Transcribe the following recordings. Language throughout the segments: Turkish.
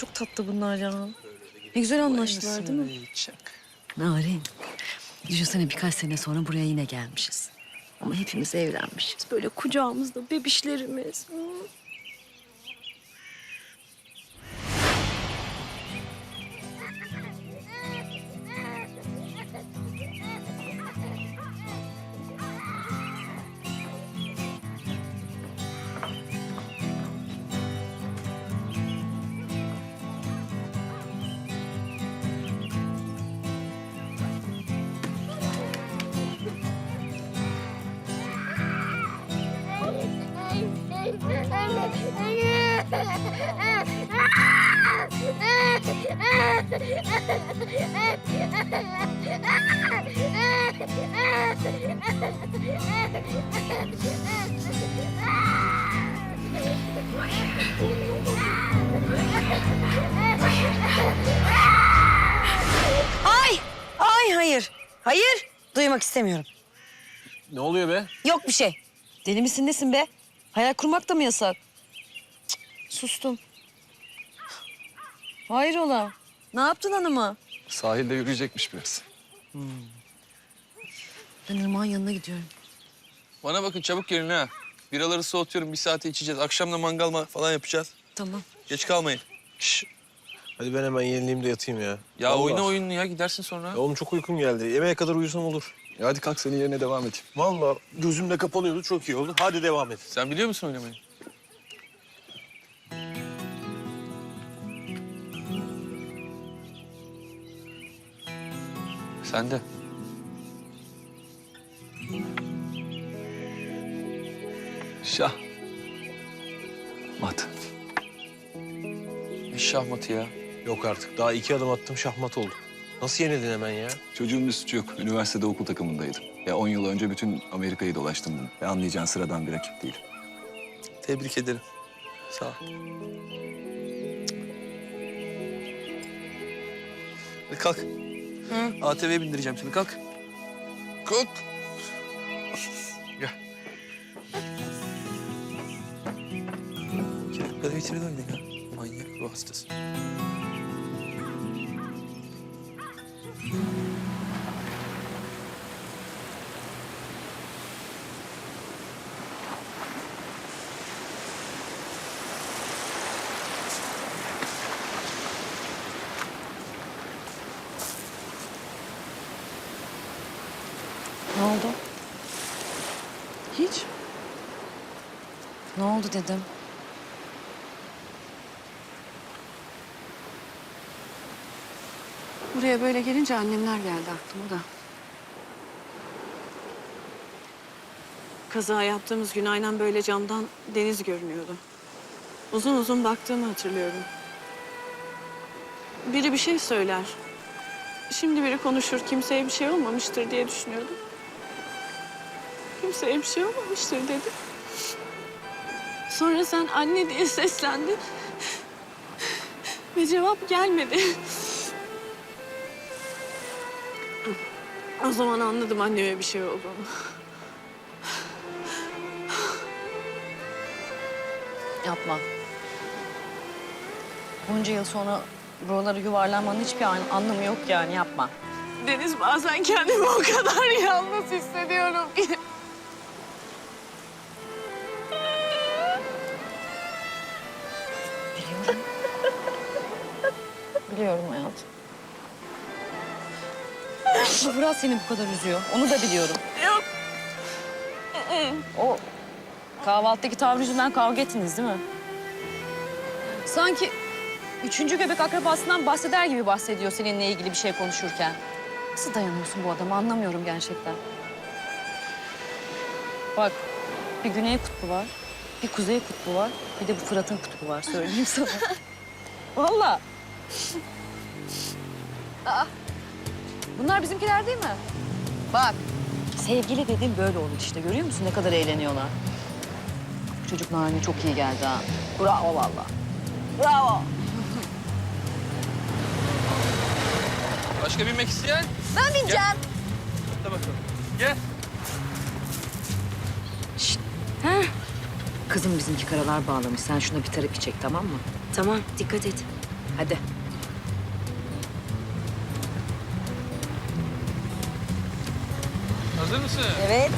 çok tatlı bunlar ya. Ne güzel anlaştılar değil mi? Narin. Düşünsene birkaç sene sonra buraya yine gelmişiz. Ama hepimiz evlenmişiz. Böyle kucağımızda bebişlerimiz. Ay! Ay hayır. Hayır. Duymak istemiyorum. Ne oluyor be? Yok bir şey. Deli misin nesin be? Hayal kurmak da mı yasak? Sustum. Hayrola? Ne yaptın hanıma? Sahilde yürüyecekmiş biraz. Ben Irmak'ın yanına gidiyorum. Bana bakın çabuk gelin ha. Biraları soğutuyorum. Bir saate içeceğiz. Akşam da mangal ma- falan yapacağız. Tamam. Geç kalmayın. Şş. Hadi ben hemen yenileyim de yatayım ya. Ya Vallahi. oyna oyununu ya. Gidersin sonra. Ya oğlum çok uykum geldi. Yemeğe kadar uyusam olur. Ya hadi kalk senin yerine devam et. Vallahi gözümde kapanıyordu çok iyi oldu. Hadi devam et. Sen biliyor musun oynamayı? Sen de. Şah. Mat. Ne şahmatı ya. Yok artık daha iki adım attım şahmat oldu. Nasıl yenildin hemen ya? Çocuğun bir suçu yok. Üniversitede okul takımındaydım. Ya 10 yıl önce bütün Amerika'yı dolaştım. Ve anlayacağın sıradan bir rakip değil. Tebrik ederim. Sağ ol. Hadi kalk. ATV'ye bindireceğim seni. Kalk. Kalk. Gel. İki dakikada bitirdi oyunu ya. Manyak ruh hastası. Ne oldu? Hiç. Ne oldu dedim. Buraya böyle gelince annemler geldi aklıma da. Kaza yaptığımız gün aynen böyle camdan deniz görünüyordu. Uzun uzun baktığımı hatırlıyorum. Biri bir şey söyler. Şimdi biri konuşur, kimseye bir şey olmamıştır diye düşünüyordum. Kimseye bir şey olmamıştır dedi. Sonra sen anne diye seslendin. Ve cevap gelmedi. O zaman anladım anneme bir şey olduğunu. Yapma. Bunca yıl sonra buralara yuvarlanmanın hiçbir an- anlamı yok yani yapma. Deniz bazen kendimi o kadar yalnız hissediyorum ki. Biliyorum. Hayatım. Bu Fırat seni bu kadar üzüyor. Onu da biliyorum. Yok. O kahvaltıdaki tavrı yüzünden kavga ettiniz değil mi? Sanki üçüncü göbek akrabasından bahseder gibi bahsediyor seninle ilgili bir şey konuşurken. Nasıl dayanıyorsun bu adama anlamıyorum gerçekten. Bak bir güney kutbu var, bir kuzey kutbu var, bir de bu Fırat'ın kutbu var söyleyeyim sana. Vallahi. Aa, bunlar bizimkiler değil mi? Bak sevgili dediğim böyle olur işte görüyor musun ne kadar eğleniyorlar. Bu çocuk Narin'e çok iyi geldi ha. Bravo vallahi. Bravo. Başka binmek isteyen? Ben bineceğim. Hadi bakalım. Gel. Kızım bizimki karalar bağlamış. Sen şuna bir terapi çek tamam mı? Tamam, dikkat et. Hadi. Hazır mısın? Evet.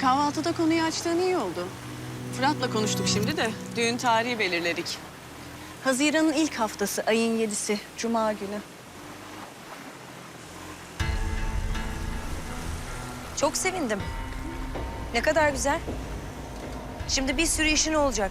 Kahvaltıda konuyu açtığın iyi oldu. Fırat'la konuştuk şimdi de düğün tarihi belirledik. Haziran'ın ilk haftası ayın yedisi Cuma günü. Çok sevindim. Ne kadar güzel. Şimdi bir sürü işin olacak.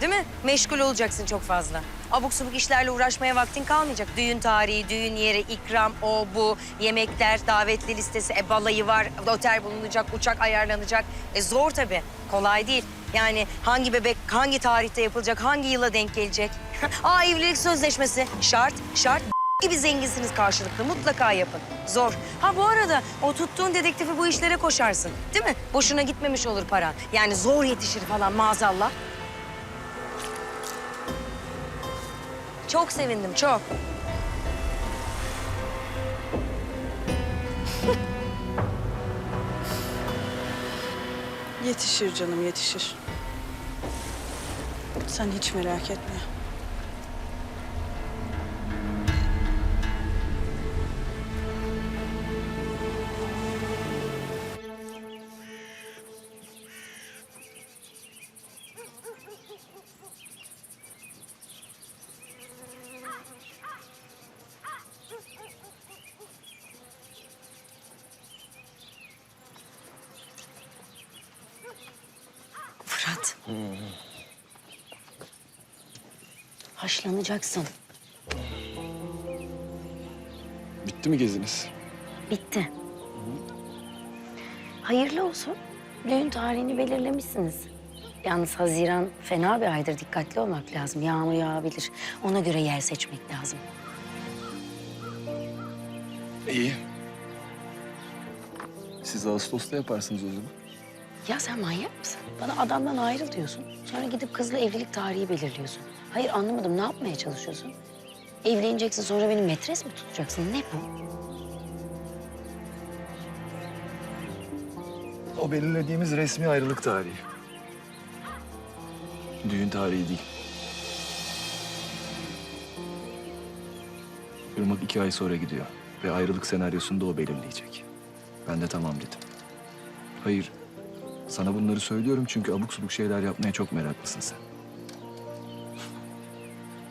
Değil mi? Meşgul olacaksın çok fazla. Abuk subuk işlerle uğraşmaya vaktin kalmayacak. Düğün tarihi, düğün yeri, ikram, o bu, yemekler, davetli listesi, e, balayı var, otel bulunacak, uçak ayarlanacak. E zor tabii, kolay değil. Yani hangi bebek hangi tarihte yapılacak, hangi yıla denk gelecek? Aa evlilik sözleşmesi şart, şart gibi zenginsiniz karşılıklı. Mutlaka yapın. Zor. Ha bu arada o tuttuğun dedektifi bu işlere koşarsın. Değil mi? Boşuna gitmemiş olur paran. Yani zor yetişir falan maazallah. Çok sevindim, çok. Yetişir canım yetişir. Sen hiç merak etme. Fırat. Haşlanacaksın. Bitti mi geziniz? Bitti. Hayırlı olsun. Düğün tarihini belirlemişsiniz. Yalnız Haziran fena bir aydır. Dikkatli olmak lazım. Yağmur yağabilir. Ona göre yer seçmek lazım. İyi. Siz Ağustos'ta yaparsınız o zaman. Ya sen manyak mısın? Bana adamdan ayrıl diyorsun. Sonra gidip kızla evlilik tarihi belirliyorsun. Hayır anlamadım. Ne yapmaya çalışıyorsun? Evleneceksin sonra beni metres mi tutacaksın? Ne bu? O belirlediğimiz resmi ayrılık tarihi. Düğün tarihi değil. Irmak iki ay sonra gidiyor. Ve ayrılık senaryosunu da o belirleyecek. Ben de tamam dedim. Hayır, sana bunları söylüyorum çünkü abuk subuk şeyler yapmaya çok meraklısın sen.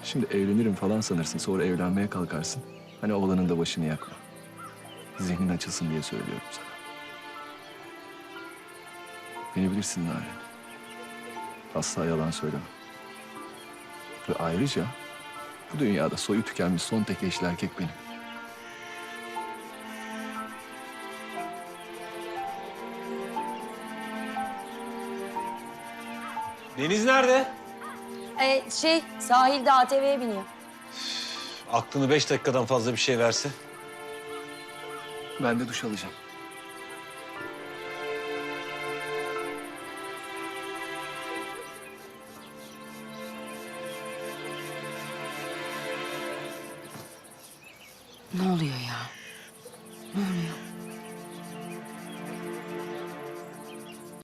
Şimdi evlenirim falan sanırsın, sonra evlenmeye kalkarsın. Hani oğlanın da başını yakma. Zihnin açılsın diye söylüyorum sana. Beni bilirsin Nare. Asla yalan söylemem. Ve ayrıca bu dünyada soyu tükenmiş son tek eşli erkek benim. Deniz nerede? Ee, şey, sahilde ATV'ye biniyor. Aklını beş dakikadan fazla bir şey verse. Ben de duş alacağım. Ne oluyor ya? Ne oluyor?